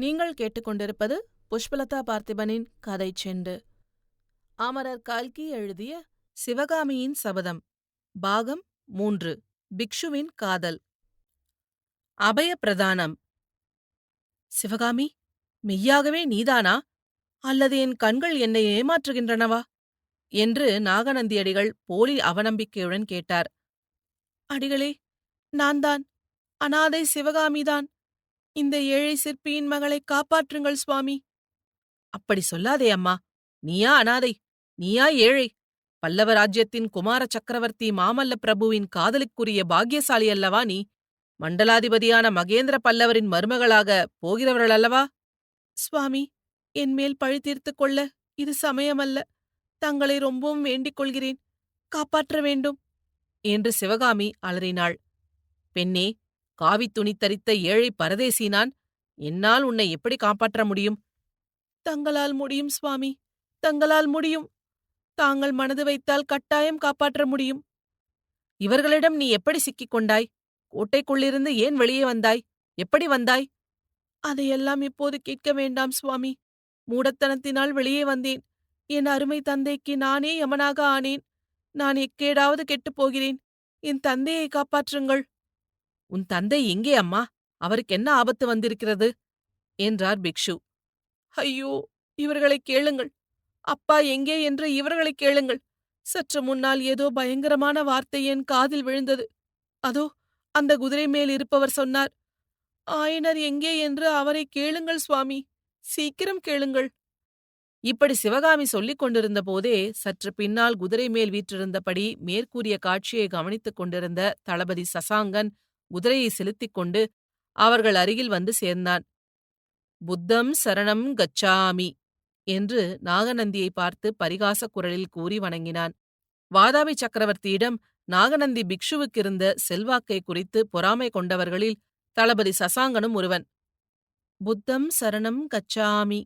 நீங்கள் கேட்டுக்கொண்டிருப்பது புஷ்பலதா பார்த்திபனின் கதை செண்டு. அமரர் கல்கி எழுதிய சிவகாமியின் சபதம் பாகம் மூன்று பிக்ஷுவின் காதல். அபய பிரதானம் சிவகாமி மெய்யாகவே நீதானா? அல்லது என் கண்கள் என்னை ஏமாற்றுகின்றனவா? என்று நாகநந்தியடிகள் போலி அவநம்பிக்கையுடன் கேட்டார். அடிகளே நான்தான். அனாதை சிவகாமிதான். இந்த ஏழை சிற்பியின் மகளை காப்பாற்றுங்கள் சுவாமி. அப்படி சொல்லாதே அம்மா. நீயா அனாதை? நீயா ஏழை? பல்லவ ராஜ்யத்தின் குமார சக்கரவர்த்தி மாமல்ல பிரபுவின் காதலுக்குரிய பாக்கியசாலி அல்லவா நீ? மண்டலாதிபதியான மகேந்திர பல்லவரின் மருமகளாக போகிறவர்கள் அல்லவா? சுவாமி என் மேல் பழி தீர்த்து கொள்ள இது சமயமல்ல. தங்களை ரொம்பவும் வேண்டிக் கொள்கிறேன். காப்பாற்ற வேண்டும். என்று சிவகாமி அலறினாள். பெண்ணே காவித்துணி தரித்த ஏழை பரதேசி நான் என்னால் உன்னை எப்படி காப்பாற்ற முடியும்? தங்களால் முடியும் சுவாமி தங்களால் முடியும். தாங்கள் மனது வைத்தால் கட்டாயம் காப்பாற்ற முடியும். இவர்களிடம் நீ எப்படி சிக்கிக் கொண்டாய்? கோட்டைக்குள்ளிருந்து ஏன் வெளியே வந்தாய்? எப்படி வந்தாய்? அதையெல்லாம் இப்போது கேட்க வேண்டாம் சுவாமி. மூடத்தனத்தினால் வெளியே வந்தேன். என் அருமை தந்தைக்கு நானே யமனாக ஆனேன். நான் எக்கேடாவது கெட்டுப் போகிறேன். என் தந்தையை காப்பாற்றுங்கள். உன் தந்தை எங்கே அம்மா? அவருக்கு என்ன ஆபத்து வந்திருக்கிறது? என்றார் பிக்ஷு. ஐயோ இவர்களை கேளுங்கள். அப்பா எங்கே என்று இவர்களை கேளுங்கள். சற்று முன்னால் ஏதோ பயங்கரமான வார்த்தை என் காதில் விழுந்தது. அதோ அந்த குதிரை மேல் இருப்பவர் சொன்னார். ஆயனர் எங்கே என்று அவரை கேளுங்கள் சுவாமி. சீக்கிரம் கேளுங்கள். இப்படி சிவகாமி சொல்லிக் கொண்டிருந்த போதே சற்று பின்னால் குதிரை மேல் வீற்றிருந்தபடி மேற்கூறிய காட்சியை கவனித்துக் கொண்டிருந்த தளபதி சசாங்கன் குதிரையை செலுத்திக் கொண்டு அவர்கள் அருகில் வந்து சேர்ந்தான். புத்தம் சரணம் கச்சாமி என்று நாகநந்தியை பார்த்து பரிகாச குரலில் கூறி வணங்கினான். வாதாபி சக்கரவர்த்தியிடம் நாகநந்தி பிக்ஷுவுக்கிருந்த செல்வாக்கை குறித்து பொறாமை கொண்டவர்களில் தளபதி சசாங்கனும் ஒருவன். புத்தம் சரணம் கச்சாமி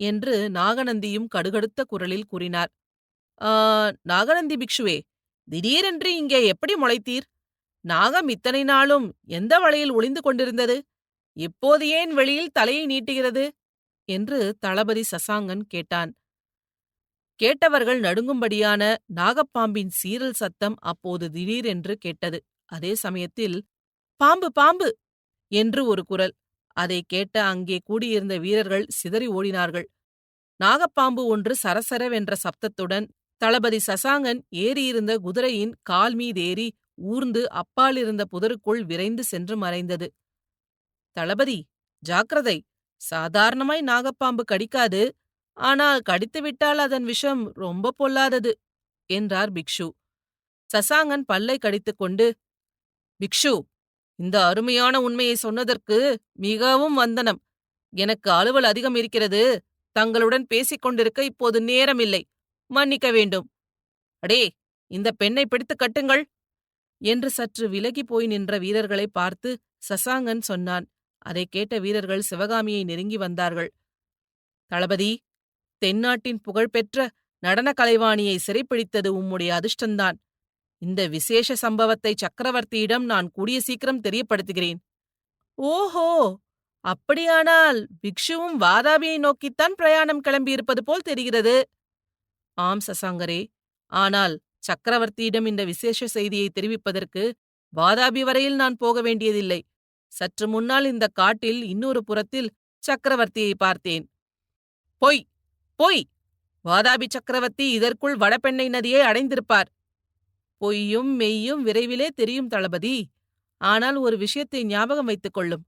என்று நாகநந்தியும் கடுகடுத்த குரலில் கூறினார். ஆ நாகநந்தி பிக்ஷுவே திடீரென்று இங்கே எப்படி முளைத்தீர்? நாகம் இத்தனை நாளும் எந்த வலையில் ஒளிந்து கொண்டிருந்தது? இப்போது ஏன் வெளியில் தலையை நீட்டுகிறது? என்று தளபதி சசாங்கன் கேட்டான். கேட்டவர்கள் நடுங்கும்படியான நாகப்பாம்பின் சீரல் சத்தம் அப்போது திடீரென்று கேட்டது. அதே சமயத்தில் பாம்பு பாம்பு! என்று ஒரு குரல். அதை கேட்ட அங்கே கூடியிருந்த வீரர்கள் சிதறி ஓடினார்கள். நாகப்பாம்பு ஒன்று சரசரவென்ற சப்தத்துடன் தளபதி சசாங்கன் ஏறியிருந்த குதிரையின் கால் மீதேறி ஊர்ந்து அப்பாலிருந்த புதருக்குள் விரைந்து சென்று மறைந்தது. தளபதி ஜாக்கிரதை சாதாரணமாய் நாகப்பாம்பு கடிக்காது. ஆனால் கடித்துவிட்டால் அதன் விஷம் ரொம்ப பொல்லாதது என்றார் பிக்ஷு. சசாங்கன் பல்லை கடித்துக்கொண்டு பிக்ஷு இந்த அருமையான உண்மையை சொன்னதற்கு மிகவும் வந்தனம். எனக்கு அலுவல் அதிகம் இருக்கிறது. தங்களுடன் பேசிக் கொண்டிருக்க இப்போது நேரமில்லை. மன்னிக்க வேண்டும். அடே இந்த பெண்ணை பிடித்து கட்டுங்கள். என்று சற்று விலகி போய் நின்ற வீரர்களை பார்த்து சசாங்கன் சொன்னான் அதைக் கேட்ட வீரர்கள் சிவகாமியை நெருங்கி வந்தார்கள். தளபதி தென்னாட்டின் புகழ்பெற்ற நடன கலைவாணியை சிறைப்பிடித்தது உம்முடைய அதிர்ஷ்டந்தான். இந்த விசேஷ சம்பவத்தை சக்கரவர்த்தியிடம் நான் கூடிய சீக்கிரம் தெரியப்படுத்துகிறேன். ஓஹோ! அப்படியானால் பிக்ஷுவும் வாதாபியை நோக்கித்தான் பிரயாணம் கிளம்பியிருப்பது போல் தெரிகிறது. ஆம் சசாங்கரே ஆனால் சக்கரவர்த்தியிடம் இந்த விசேஷ செய்தியை தெரிவிப்பதற்கு வாதாபி வரையில் நான் போக வேண்டியதில்லை. சற்று முன்னால் இந்த காட்டில் இன்னொரு புறத்தில் சக்கரவர்த்தியை பார்த்தேன். பொய்! பொய்! வாதாபி சக்கரவர்த்தி இதற்குள் வடபெண்ணை நதியை அடைந்திருப்பார். பொய்யும் மெய்யும் விரைவிலே தெரியும் தளபதி. ஆனால் ஒரு விஷயத்தை ஞாபகம் வைத்துக் கொள்ளும்.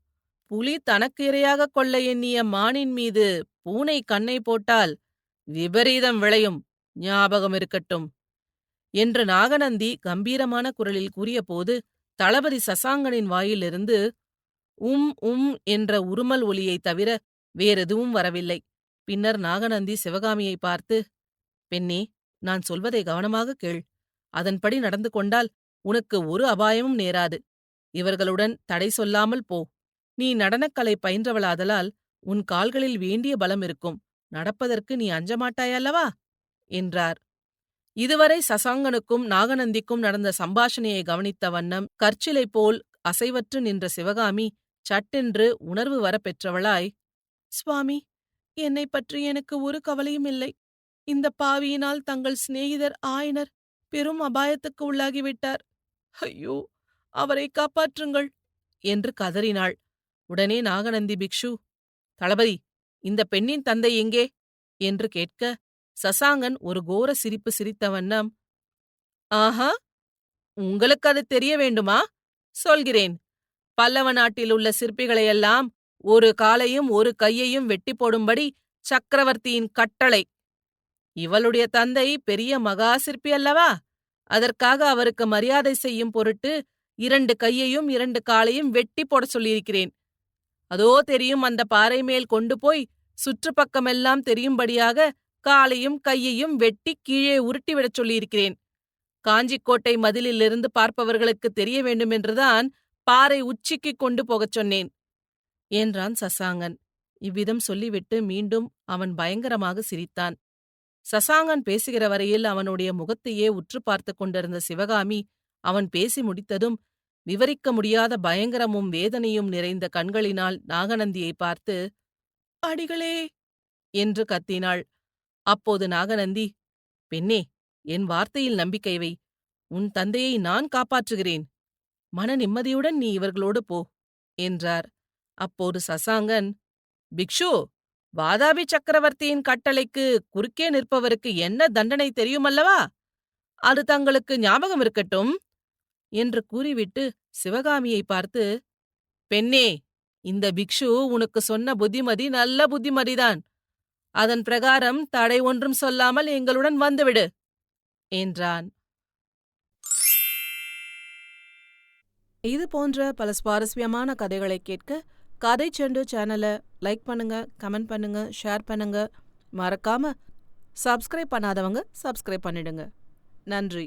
புலி தனக்கு இரையாக கொள்ள எண்ணிய மானின் மீது பூனை கண்ணை போட்டால் விபரீதம் விளையும். ஞாபகம் இருக்கட்டும். என்று நாகநந்தி கம்பீரமான குரலில் கூறியபோது தளபதி சசாங்கனின் வாயிலிருந்து உம் உம் என்ற உருமல் ஒலியைத் தவிர வேறெதுவும் வரவில்லை. பின்னர் நாகநந்தி சிவகாமியை பார்த்து பெண்ணே நான் சொல்வதை கவனமாக கேள். அதன்படி நடந்து கொண்டால் உனக்கு ஒரு அபாயமும் நேராது. இவர்களுடன் தடை சொல்லாமல் போ. நீ நடனக்கலை பயின்றவளாதலால் உன் கால்களில் வேண்டிய பலம் இருக்கும். நடப்பதற்கு நீ அஞ்சமாட்டாயல்லவா? என்றார். இதுவரை சசாங்கனுக்கும் நாகநந்திக்கும் நடந்த சம்பாஷணையை கவனித்த வண்ணம் கற்சிலை போல் அசைவற்று நின்ற சிவகாமி சட்டென்று உணர்வு வரப்பெற்றவளாய் சுவாமி என்னை பற்றி எனக்கு ஒரு கவலையும் இல்லை. இந்த பாவியினால் தங்கள் சிநேகிதர் ஆயனர் பெரும் அபாயத்துக்கு உள்ளாகிவிட்டார். ஐயோ அவரை காப்பாற்றுங்கள் என்று கதறினாள். உடனே நாகநந்தி பிக்ஷு தளபதி இந்த பெண்ணின் தந்தை எங்கே? என்று கேட்க சசாங்கன் ஒரு கோர சிரிப்பு சிரித்த வண்ணம் ஆஹா உங்களுக்கு அது தெரிய வேண்டுமா? சொல்கிறேன். பல்லவ நாட்டில் உள்ள சிற்பிகளையெல்லாம் ஒரு காலையும் ஒரு கையையும் வெட்டி போடும்படி சக்கரவர்த்தியின் கட்டளை. இவளுடைய தந்தை பெரிய மகா சிற்பி அல்லவா? அதற்காக அவருக்கு மரியாதை செய்யும் பொருட்டு இரண்டு கையையும் இரண்டு காலையும் வெட்டி போட சொல்லியிருக்கிறேன். அதோ தெரியும் அந்த பாறை மேல் கொண்டு போய் சுற்றுப்பக்கமெல்லாம் தெரியும்படியாக காலையும் கையையும் வெட்டி கீழே உருட்டிவிடச் சொல்லியிருக்கிறேன். காஞ்சிக்கோட்டை மதிலிலிருந்து பார்ப்பவர்களுக்கு தெரிய வேண்டுமென்றுதான் பாறை உச்சிக்கு கொண்டு போகச் சொன்னேன். என்றான் சசாங்கன். இவ்விதம் சொல்லிவிட்டு மீண்டும் அவன் பயங்கரமாக சிரித்தான். சசாங்கன் பேசுகிற வரையில் அவனுடைய முகத்தையே உற்று பார்த்து கொண்டிருந்த சிவகாமி அவன் பேசி முடித்ததும் விவரிக்க முடியாத பயங்கரமும் வேதனையும் நிறைந்த கண்களினால் நாகநந்தியை பார்த்து அடிகளே! என்று கத்தினாள். அப்போது நாகநந்தி பெண்ணே என் வார்த்தையில் நம்பிக்கை வை. உன் தந்தையை நான் காப்பாற்றுகிறேன். மன நிம்மதியுடன் நீ இவர்களோடு போ என்றார். அப்போது சசாங்கன் பிக்ஷு வாதாபி சக்கரவர்த்தியின் கட்டளைக்கு குறுக்கே நிற்பவருக்கு என்ன தண்டனை தெரியுமல்லவா? அது தங்களுக்கு ஞாபகம் இருக்கட்டும் என்று கூறிவிட்டு சிவகாமியை பார்த்து பெண்ணே இந்த பிக்ஷு உனக்கு சொன்ன புத்திமதி நல்ல புத்திமதிதான். அதன் பிரகாரம் தடை ஒன்றும் சொல்லாமல் எங்களுடன் வந்துவிடு என்றான். இது போன்ற பல சுவாரஸ்யமான கதைகளை கேட்க கதை செண்டு சேனலை லைக் பண்ணுங்க கமெண்ட் பண்ணுங்க ஷேர் பண்ணுங்க. மறக்காம சப்ஸ்கிரைப் பண்ணாதவங்க சப்ஸ்கிரைப் பண்ணிடுங்க. நன்றி.